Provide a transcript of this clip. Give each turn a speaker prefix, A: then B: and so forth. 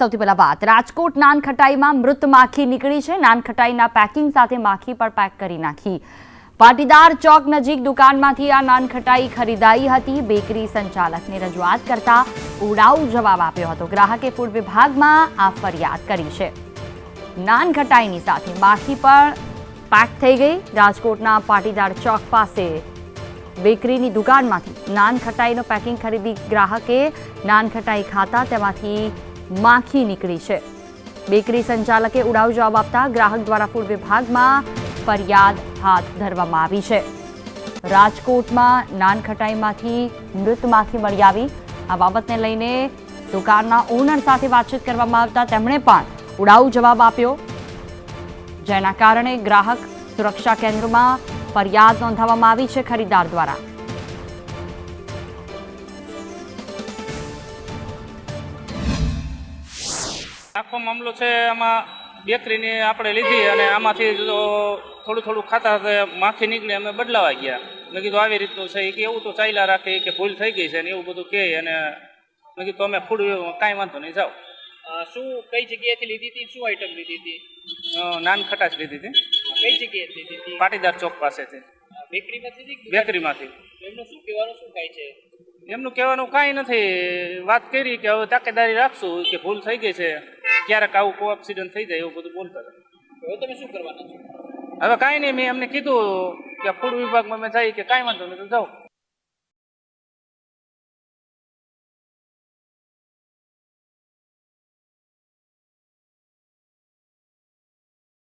A: સૌથી પહેલા વાત. રાજકોટ નાનખટાઈમાં મૃત માખી નીકળી છે. નાનખટાઈના પેકિંગ સાથે માખી પણ પેક કરી નાખી. પાટીદાર ચોક નજીક દુકાનમાંથી આ નાનખટાઈ ખરીદાઈ હતી. બેકરી સંચાલકને રજૂઆત કરતા ઉડાઉ જવાબ આપ્યો હતો. ગ્રાહકે ફૂડ વિભાગમાં આ ફરિયાદ કરી છે. નાનખટાઈની સાથે માખી પણ પેક થઈ ગઈ. રાજકોટના પાટીદાર ચોક પાસે બેકરીની દુકાનમાંથી નાન પેકિંગ ખરીદી ગ્રાહકે નાન ખટાઈ ખાતા તેમાંથી માખી નીકળી છે. બેકરી સંચાલકે ઉડાવ જવાબ આપતા ગ્રાહક દ્વારા ફૂડ વિભાગમાં ફરિયાદ હાથ ધરવામાં આવી છે. રાજકોટમાં નાનખટાઈમાંથી મૃત માખી મળી આવી. આ બાબતને લઈને દુકાનના ઓનર સાથે વાતચીત કરવામાં આવતા તેમણે પણ ઉડાવ જવાબ આપ્યો. જેના કારણે ગ્રાહક સુરક્ષા કેન્દ્રમાં ફરિયાદ નોંધાવવામાં આવી છે ખરીદદાર દ્વારા.
B: આખો મામલો છે આમાં બેકરીની આપણે લીધી અને આમાંથી જો થોડું થોડું ખાતા માખી નીકળી અમે બદલાવા ગયા. મેં કીધું આવી રીતનું છે કે એવું તો ચાલ્યા રાખે કે ભૂલ થઈ ગઈ છે ને એવું બધું કહે અને મેં કીધું અમે ફૂડ કાંઈ વાંધો નહીં જાઓ.
C: શું કઈ જગ્યાએથી લીધી હતી શું આઈટમ લીધી હતી?
B: નાન ખટાશ લીધી હતી.
C: કઈ જગ્યાએ લીધી હતી?
B: પાટીદાર ચોક પાસેથી.
C: બેકરીમાંથી
B: બેકરીમાંથી.
C: એમનું શું કહેવાનું શું થાય છે?
B: એમનું કહેવાનું કાંઈ નથી. વાત કરી કે હવે તાકેદારી રાખશું કે ભૂલ થઈ ગઈ છે. ક્યારેક આવું કોઈ એક્સિડન્ટ થઈ જાય એવું બધું બોલતા હતા.
C: હવે તમે શું કરવાના છો?
B: હવે કાંઈ નહીં મેં એમને કીધું કે ફૂડ વિભાગમાં મેં જાય કે કાંઈ વાંધો નહીં તો જાઓ.